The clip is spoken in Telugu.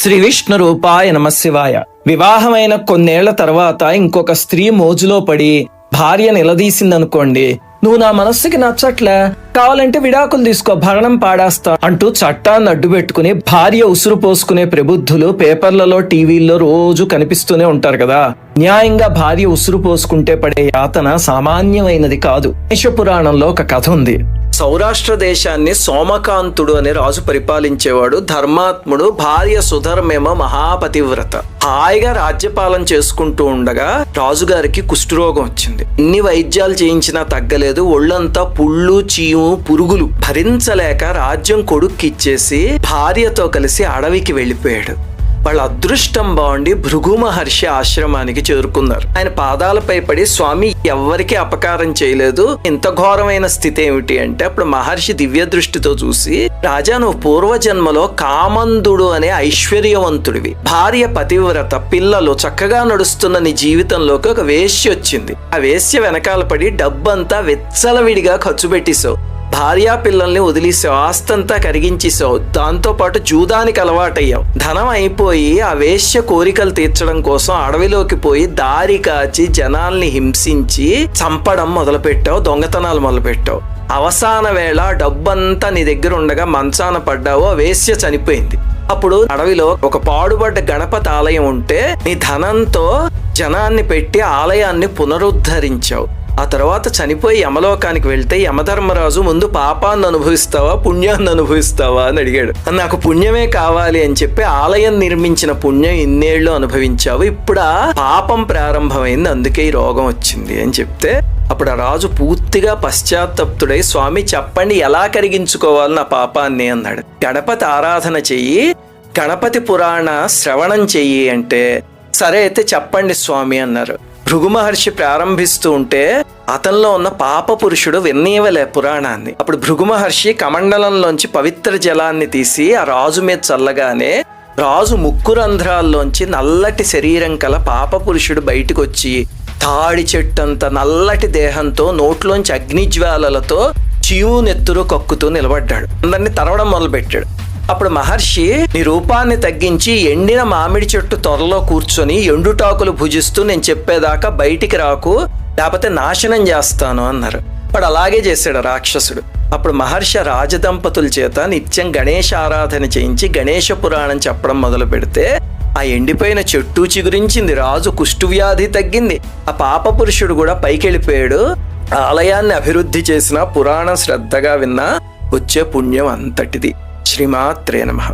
శ్రీ విష్ణు రూపాయ నమశివాయ. వివాహమైన కొన్నేళ్ళ తర్వాత ఇంకొక స్త్రీ మోజులో పడి భార్య నిలదీసిందనుకోండి నువ్వు నా మనస్సుకి నచ్చట్లే. కావాలంటే విడాకులు తీసుకో భరణం పాడేస్తా అంటూ చట్టాన్ని అడ్డు పెట్టుకుని భార్య ఉసురు పోసుకునే ప్రబుద్ధులు పేపర్లలో టీవీల్లో రోజు కనిపిస్తూనే ఉంటారు కదా. న్యాయంగా భార్య ఉసురు పోసుకుంటే పడే యాతన సామాన్యమైనది కాదు. పురాణంలో ఒక కథ ఉంది. సౌరాష్ట్ర దేశాన్ని సోమకాంతుడు అనే రాజు పరిపాలించేవాడు. ధర్మాత్ముడు భార్య సుధర్మేమ మహాపతివ్రత. హాయిగా రాజ్యపాలన చేసుకుంటూ ఉండగా రాజుగారికి కుష్ఠరోగం వచ్చింది. ఎన్ని వైద్యాలు చేయించినా తగ్గలేదు. ఒళ్ళంతా పుళ్ళు చీము పురుగులు భరించలేక రాజ్యం కొడుక్కిచ్చేసి భార్యతో కలిసి అడవికి వెళ్ళిపోయాడు. వాళ్ళ అదృష్టం బాగుండి భృగు మహర్షి ఆశ్రమానికి చేరుకున్నారు. ఆయన పాదాలపై పడి స్వామి ఎవ్వరికి అపకారం చేయలేదు. ఇంత ఘోరమైన స్థితి ఏమిటి? అంటే అప్పుడు మహర్షి దివ్య దృష్టితో చూసి రాజా నువ్వు పూర్వజన్మలో కామందుడు అనే ఐశ్వర్యవంతుడివి. భార్య పతివ్రత పిల్లలు చక్కగా నడుస్తున్న నీ జీవితంలోకి ఒక వేశ్య వచ్చింది. ఆ వేశ్య వెనకాల పడి డబ్బంతా వెచ్చలవిడిగా ఖర్చు పెట్టేశావు. భార్యా పిల్లల్ని వదిలేసావు ఆస్తంతా కరిగించేసావు. దాంతోపాటు జూదానికి అలవాటయ్యావు. ధనం అయిపోయి ఆ వేశ్య కోరికలు తీర్చడం కోసం అడవిలోకి పోయి దారి కాచి జనాల్ని హింసించి చంపడం మొదలుపెట్టావు దొంగతనాలు మొదలుపెట్టావు. అవసాన వేళ డబ్బంతా నీ దగ్గర ఉండగా మంచాన పడ్డావు ఆ వేశ్య చనిపోయింది. అప్పుడు అడవిలో ఒక పాడుబడ్డ గణపతి ఆలయం ఉంటే నీ ధనంతో జనాన్ని పెట్టి ఆలయాన్ని పునరుద్ధరించావు. ఆ తర్వాత చనిపోయి యమలోకానికి వెళ్తే యమధర్మరాజు ముందు పాపాన్ని అనుభవిస్తావా పుణ్యాన్ని అనుభవిస్తావా అని అడిగాడు. నాకు పుణ్యమే కావాలి అని చెప్పి ఆలయం నిర్మించిన పుణ్యం ఇన్నేళ్ళు అనుభవించావు. ఇప్పుడు ఆ పాపం ప్రారంభమైంది అందుకే ఈ రోగం వచ్చింది అని చెప్తే అప్పుడు ఆ రాజు పూర్తిగా పశ్చాత్తప్తుడై స్వామి చెప్పండి ఎలా కరిగించుకోవాలి నా పాపాన్ని? అన్నాడు. గణపతి ఆరాధన చెయ్యి గణపతి పురాణ శ్రవణం చెయ్యి అంటే సరే అయితే చెప్పండి స్వామి అన్నారు. భృగు మహర్షి ప్రారంభిస్తూ ఉంటే అతనిలో ఉన్న పాప పురుషుడు విన్నీయవలే పురాణాన్ని. అప్పుడు భృగు మహర్షి కమండలంలోంచి పవిత్ర జలాన్ని తీసి ఆ రాజు మీద చల్లగానే రాజు ముక్కు రంధ్రాల్లోంచి నల్లటి శరీరం కల పాప పురుషుడు బయటకు వచ్చి తాడి చెట్టంత నల్లటి దేహంతో నోట్లోంచి అగ్నిజ్వాలలతో చీవు నెత్తురు కక్కుతూ నిలబడ్డాడు. అందరిని తరవడం మొదలుపెట్టాడు. అప్పుడు మహర్షి నీ రూపాన్ని తగ్గించి ఎండిన మామిడి చెట్టు త్వరలో కూర్చొని ఎండుటాకులు భుజిస్తూ నేను చెప్పేదాకా బయటికి రాకు లేకపోతే నాశనం చేస్తాను అన్నారు. వాడు అలాగే చేశాడు రాక్షసుడు. అప్పుడు మహర్షి రాజదంపతుల చేత నిత్యం గణేష ఆరాధన చేయించి గణేష పురాణం చెప్పడం మొదలు పెడితే ఆ ఎండిపోయిన చెట్టు చిగురించింది రాజు కుష్ఠువ్యాధి తగ్గింది ఆ పాప పురుషుడు కూడా పైకెళ్ళిపోయాడు ఆలయాన్ని అభివృద్ధి చేసిన పురాణం శ్రద్ధగా విన్నా వచ్చే పుణ్యం అంతటిది. శ్రీమాత్రే నమః.